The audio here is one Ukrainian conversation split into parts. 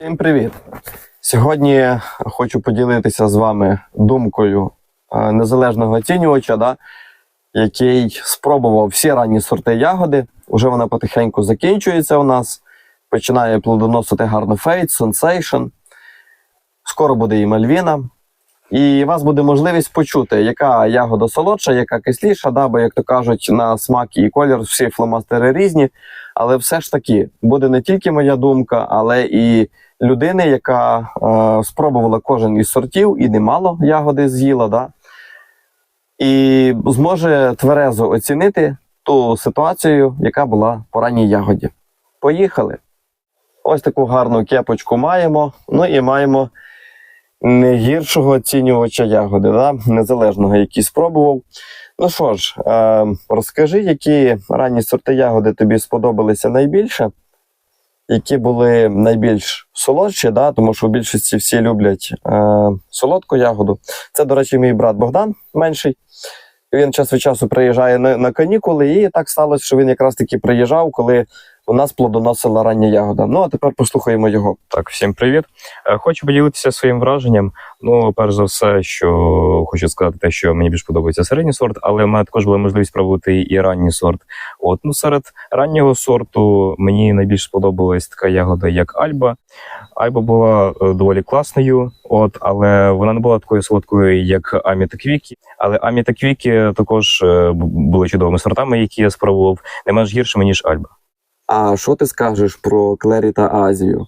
Всім привіт! Сьогодні хочу поділитися з вами думкою е, незалежного оцінювача, да, який спробував всі ранні сорти ягоди. Уже вона потихеньку закінчується у нас. Починає плодоносити гарно фейт, сенсейшн. Скоро буде і Мальвіна. І у вас буде можливість почути, яка ягода солодша, яка кисліша, да, бо, як то кажуть, на смак і колір всі фломастери різні. Але все ж таки буде не тільки моя думка, але і людини, яка е, спробувала кожен із сортів і немало ягоди з'їла, да? і зможе тверезо оцінити ту ситуацію, яка була по ранній ягоді. Поїхали. Ось таку гарну кепочку маємо. Ну і маємо не гіршого оцінювача ягоди, да? незалежного, який спробував. Ну що ж, е, розкажи, які ранні сорти ягоди тобі сподобалися найбільше, які були найбільш солодші, да? тому що в більшості всі люблять е, солодку ягоду. Це, до речі, мій брат Богдан менший. Він час від часу приїжджає на, на канікули, і так сталося, що він якраз таки приїжджав, коли у нас плодоносила рання ягода. Ну а тепер послухаємо його. Так, всім привіт. Е, Хочу поділитися своїм враженням. Ну, перш за все, що хочу сказати, те, що мені більш подобається середній сорт, але в мене також була можливість пробувати і ранній сорт. От ну серед раннього сорту мені найбільш сподобалась така ягода, як Альба. Альба була е, доволі класною, от, але вона не була такою солодкою, як Амі та Квікі. Але Амі та Квікі також е, були чудовими сортами, які я спробував, не менш гіршими, ніж Альба. А що ти скажеш про Клері та Азію?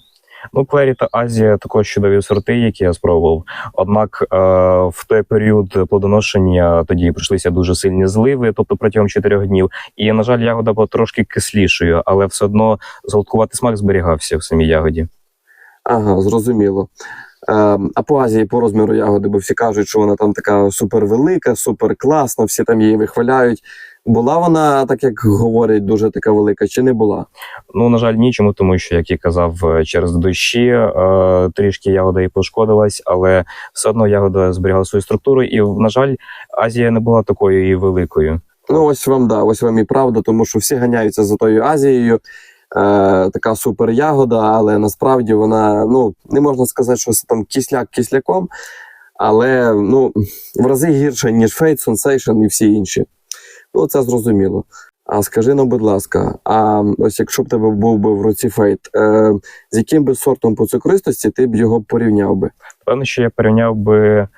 Ну, Клері та Азія також чудові сорти, які я спробував. Однак е, в той період плодоношення тоді прийшлися дуже сильні зливи, тобто протягом 4 днів. І, на жаль, ягода була трошки кислішою, але все одно золодкуватий смак зберігався в самій ягоді. Ага, зрозуміло. Ем, а по Азії, по розміру ягоди, бо всі кажуть, що вона там така супервелика, суперкласна, всі там її вихваляють. Була вона, так як говорять, дуже така велика, чи не була? Ну, на жаль, нічому, тому що, як я казав, е, через дощі е, трішки ягода і пошкодилась, але все одно ягода зберігала свою структуру, і, на жаль, Азія не була такою і великою. Ну, ось вам да, ось вам і правда, тому що всі ганяються за тою Азією. Е, така супер ягода, але насправді вона, ну, не можна сказати, що це там кисляк кисляком, але ну, в рази гірше, ніж Fate, Sensation і всі інші. Ну, це зрозуміло. А скажи ну, будь ласка, а ось якщо б тебе був би в руці Фейт, е, з яким би сортом по цукристості ти б його порівняв би? Певно, що я порівняв би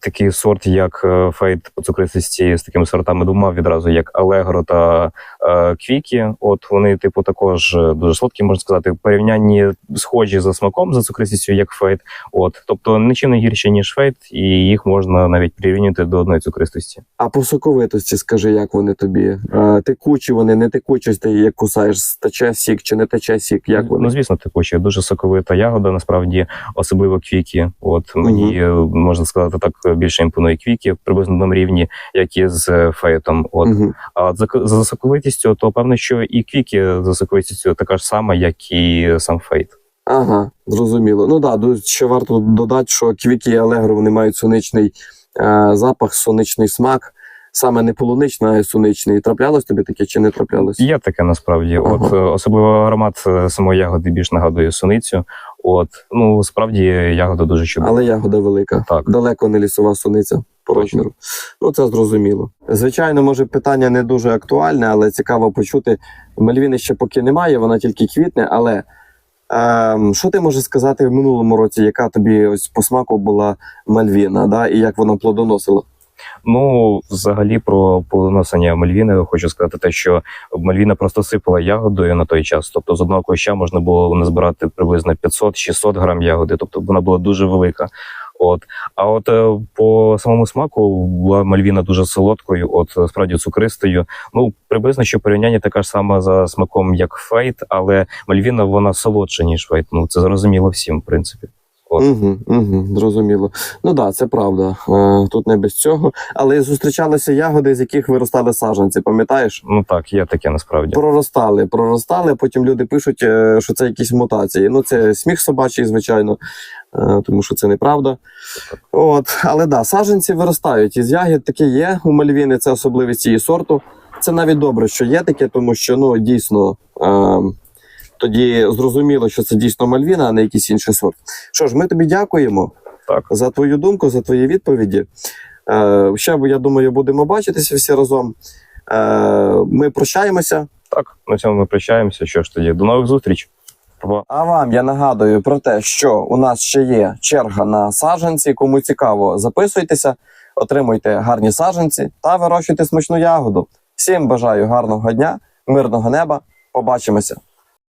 такий сорт, як фейт по цукристості з такими сортами двома відразу, як Алегро та е, Квікі. От вони, типу, також е, дуже солодкі, можна сказати, в порівнянні схожі за смаком, за цукристістю, як фейт. От, тобто нічим не гірше, ніж фейт, і їх можна навіть прирівняти до одної цукристості. А по соковитості скажи, як вони тобі? Е, текучі вони, не текучі, ти як кусаєш, тече сік чи не тече сік? Як вони? Ну, звісно, текучі. Дуже соковита ягода, насправді, особливо квіки. От мені е, можна сказати так більше імпонує квіки приблизно на тому рівні, як і з е, фейтом. От Мгм. а за, за соковитістю, то певно, що і квіки за соковитістю така ж сама, як і сам фейт. Ага, зрозуміло. Ну так, да, ще варто додати, що квіки і алегро вони мають сонячний е, запах, сонячний смак. Саме не полуничний, а сонячний. Траплялось тобі таке чи не траплялось? Є таке насправді. Ага. От е, особливо аромат е, самої ягоди більш нагадує суницю. От ну справді ягода дуже чудова. Але ягода велика. Так. Далеко не лісова суниця по розміру. Ну, це зрозуміло. Звичайно, може, питання не дуже актуальне, але цікаво почути. Мальвіни ще поки немає, вона тільки квітне. Але ем, що ти можеш сказати в минулому році, яка тобі ось по смаку була Мальвіна, да, і як вона плодоносила? Ну, взагалі, про плодоносення Мальвіни хочу сказати те, що Мальвіна просто сипала ягодою на той час. Тобто з одного куща можна було назбирати приблизно 500-600 грам ягоди, тобто вона була дуже велика. От, а от е, по самому смаку була Мальвіна дуже солодкою, от справді цукристою. Ну, приблизно що порівняння така ж сама за смаком, як фейт, але Мальвіна вона солодша, ніж фейт. Ну це зрозуміло всім, в принципі. Угу, угу, зрозуміло. Ну так, да, це правда. Е, тут не без цього. Але зустрічалися ягоди, з яких виростали саджанці, пам'ятаєш? Ну так, є таке насправді. Проростали, проростали, потім люди пишуть, е, що це якісь мутації. Ну, це сміх собачий, звичайно, е, тому що це неправда. От, але да, саджанці виростають із ягід, таке є у Мальвіни, це особливість її сорту. Це навіть добре, що є таке, тому що ну дійсно. Тоді зрозуміло, що це дійсно Мальвіна, а не якийсь інший сорт. Що ж, ми тобі дякуємо Так. за твою думку, за твої відповіді. Е, ще, я думаю, будемо бачитися всі разом. Е, ми прощаємося. Так, на цьому ми прощаємося. Що ж тоді, до нових зустріч. А вам я нагадую про те, що у нас ще є черга на саджанці. Кому цікаво, записуйтеся, отримуйте гарні саджанці та вирощуйте смачну ягоду. Всім бажаю гарного дня, мирного неба. Побачимося.